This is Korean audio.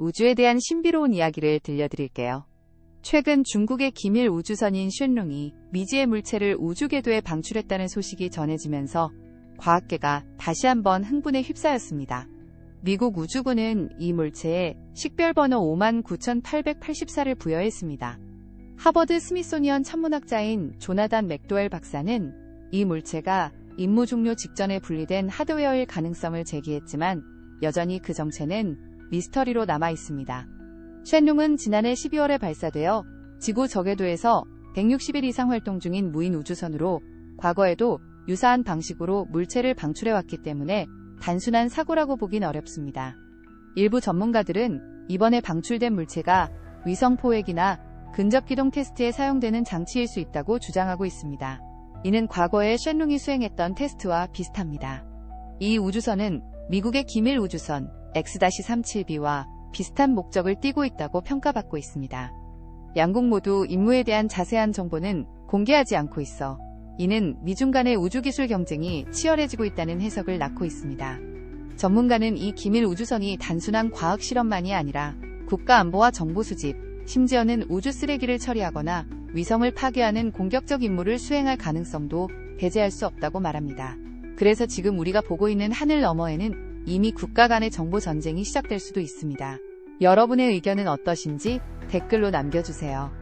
우주에 대한 신비로운 이야기를 들려드릴게요. 최근 중국의 기밀 우주선인 쉔룽이 미지의 물체를 우주 궤도에 방출했다는 소식이 전해지면서 과학계가 다시 한번 흥분에 휩싸였습니다. 미국 우주군은 이 물체에 식별번호 59,884를 부여했습니다. 하버드 스미소니언 천문학자인 조나단 맥도웰 박사는 이 물체가 임무 종료 직전에 분리된 하드웨어일 가능성을 제기했지만 여전히 그 정체는 미스터리로 남아 있습니다. 쉔룽은 지난해 12월에 발사되어 지구 저궤도에서 160일 이상 활동 중인 무인 우주선으로 과거에도 유사한 방식으로 물체를 방출해왔기 때문에 단순한 사고라고 보긴 어렵습니다. 일부 전문가들은 이번에 방출된 물체가 위성 포획이나 근접 기동 테스트에 사용되는 장치일 수 있다고 주장하고 있습니다. 이는 과거에 쉔룽이 수행했던 테스트와 비슷합니다. 이 우주선은 미국의 기밀 우주선 X-37B와 비슷한 목적을 띠고 있다고 평가받고 있습니다. 양국 모두 임무에 대한 자세한 정보는 공개하지 않고 있어 이는 미중 간의 우주기술 경쟁이 치열해지고 있다는 해석을 낳고 있습니다. 전문가는 이 기밀 우주선이 단순한 과학 실험만이 아니라 국가 안보와 정보 수집, 심지어는 우주 쓰레기를 처리하거나 위성을 파괴하는 공격적 임무를 수행할 가능성도 배제할 수 없다고 말합니다. 그래서 지금 우리가 보고 있는 하늘 너머에는 이미 국가 간의 정보 전쟁이 시작될 수도 있습니다. 여러분의 의견은 어떠신지 댓글로 남겨주세요.